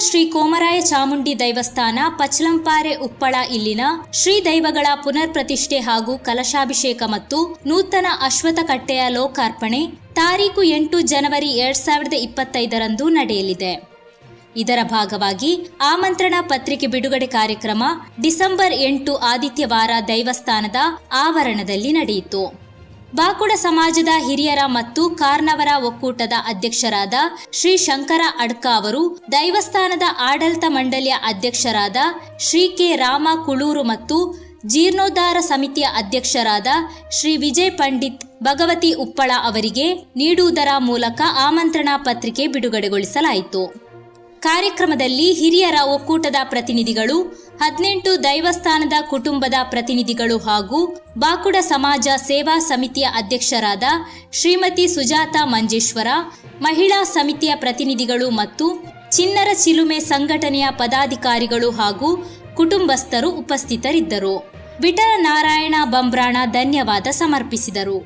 ಶ್ರೀ ಕೋಮರಾಯ ಚಾಮುಂಡಿ ದೈವಸ್ಥಾನ ಪಚ್ಲಂಪಾರೆ ಉಪ್ಪಳ ಇಲ್ಲಿನ ಶ್ರೀ ದೈವಗಳ ಪುನರ್ ಪ್ರತಿಷ್ಠೆ ಹಾಗೂ ಕಲಶಾಭಿಷೇಕ ಮತ್ತು ನೂತನ ಅಶ್ವಥ ಕಟ್ಟೆಯ ಲೋಕಾರ್ಪಣೆ ತಾರೀಕು ಎಂಟು ಜನವರಿ ಎರಡ್ ಸಾವಿರದ ಇಪ್ಪತ್ತೈದರಂದು ನಡೆಯಲಿದೆ. ಇದರ ಭಾಗವಾಗಿ ಆಮಂತ್ರಣ ಪತ್ರಿಕೆ ಬಿಡುಗಡೆ ಕಾರ್ಯಕ್ರಮ ಡಿಸೆಂಬರ್ ಎಂಟು ಆದಿತ್ಯವಾರ ದೈವಸ್ಥಾನದ ಆವರಣದಲ್ಲಿ ನಡೆಯಿತು. ಬಾಕುಡ ಸಮಾಜದ ಹಿರಿಯರ ಮತ್ತು ಕಾರ್ನವರ ಒಕ್ಕೂಟದ ಅಧ್ಯಕ್ಷರಾದ ಶ್ರೀ ಶಂಕರ ಅಡ್ಕ ಅವರು ದೈವಸ್ಥಾನದ ಆಡಳಿತ ಮಂಡಳಿಯ ಅಧ್ಯಕ್ಷರಾದ ಶ್ರೀ ಕೆ ರಾಮ ಕುಳೂರು ಮತ್ತು ಜೀರ್ಣೋದ್ಧಾರ ಸಮಿತಿಯ ಅಧ್ಯಕ್ಷರಾದ ಶ್ರೀ ವಿಜಯ್ ಪಂಡಿತ್ ಭಗವತಿ ಉಪ್ಪಳ ಅವರಿಗೆ ನೀಡುವುದರ ಮೂಲಕ ಆಮಂತ್ರಣ ಪತ್ರಿಕೆ ಬಿಡುಗಡೆಗೊಳಿಸಲಾಯಿತು. ಕಾರ್ಯಕ್ರಮದಲ್ಲಿ ಹಿರಿಯರ ಒಕ್ಕೂಟದ ಪ್ರತಿನಿಧಿಗಳು, ಹದಿನೆಂಟು ದೈವಸ್ಥಾನದ ಕುಟುಂಬದ ಪ್ರತಿನಿಧಿಗಳು ಹಾಗೂ ಬಾಕುಡ ಸಮಾಜ ಸೇವಾ ಸಮಿತಿಯ ಅಧ್ಯಕ್ಷರಾದ ಶ್ರೀಮತಿ ಸುಜಾತ ಮಂಜೇಶ್ವರ, ಮಹಿಳಾ ಸಮಿತಿಯ ಪ್ರತಿನಿಧಿಗಳು ಮತ್ತು ಚಿನ್ನರ ಚಿಲುಮೆ ಸಂಘಟನೆಯ ಪದಾಧಿಕಾರಿಗಳು ಹಾಗೂ ಕುಟುಂಬಸ್ಥರು ಉಪಸ್ಥಿತರಿದ್ದರು. ವಿಠಲ ನಾರಾಯಣ ಬಂಬ್ರಾಣ ಧನ್ಯವಾದ ಸಮರ್ಪಿಸಿದರು.